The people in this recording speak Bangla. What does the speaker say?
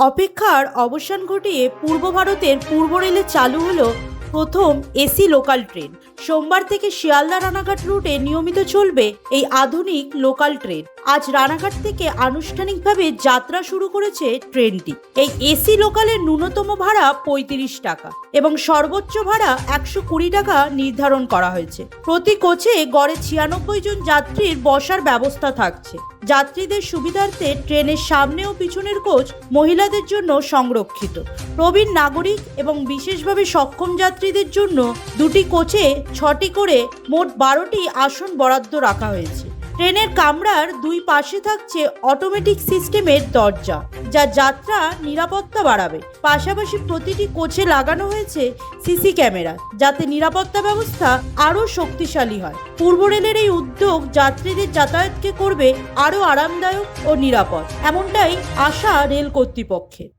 অপেক্ষার অবসান ঘটিয়ে পূর্ব ভারতের পূর্ব রেলে চালু হলো প্রথম এসি লোকাল ট্রেন সোমবার থেকে শিয়ালদা রানাঘাট রুটে নিয়মিত চলবে এই আধুনিক লোকাল ট্রেন আজ রানাঘাট থেকে আনুষ্ঠানিকভাবে যাত্রা শুরু করেছে ট্রেনটি। এই এসি লোকালের ন্যূনতম ভাড়া পঁয়ত্রিশ টাকা এবং সর্বোচ্চ ভাড়া একশো কুড়ি টাকা নির্ধারণ করা হয়েছে। প্রতি কোচে গড়ে ছিয়ানব্বই জন যাত্রীর বসার ব্যবস্থা থাকছে। যাত্রীদের সুবিধার্থে ট্রেনের সামনে ও পিছনের কোচ মহিলাদের জন্য সংরক্ষিত। প্রবীণ নাগরিক এবং বিশেষভাবে সক্ষম যাত্রীদের জন্য দুটি কোচে ছটি করে মোট বারোটি আসন বরাদ্দ রাখা হয়েছে। ট্রেনের কামরার দুই পাশে থাকছে অটোমেটিক সিস্টেমের দরজা, যা যাত্রা নিরাপত্তা বাড়াবে। পাশাপাশি প্রতিটি কোচে লাগানো হয়েছে সিসি ক্যামেরা, যাতে নিরাপত্তা ব্যবস্থা আরও শক্তিশালী হয়। পূর্ব রেলের এই উদ্যোগ যাত্রীদের যাতায়াতকে করবে আরও আরামদায়ক ও নিরাপদ, এমনটাই আশা রেল কর্তৃপক্ষের।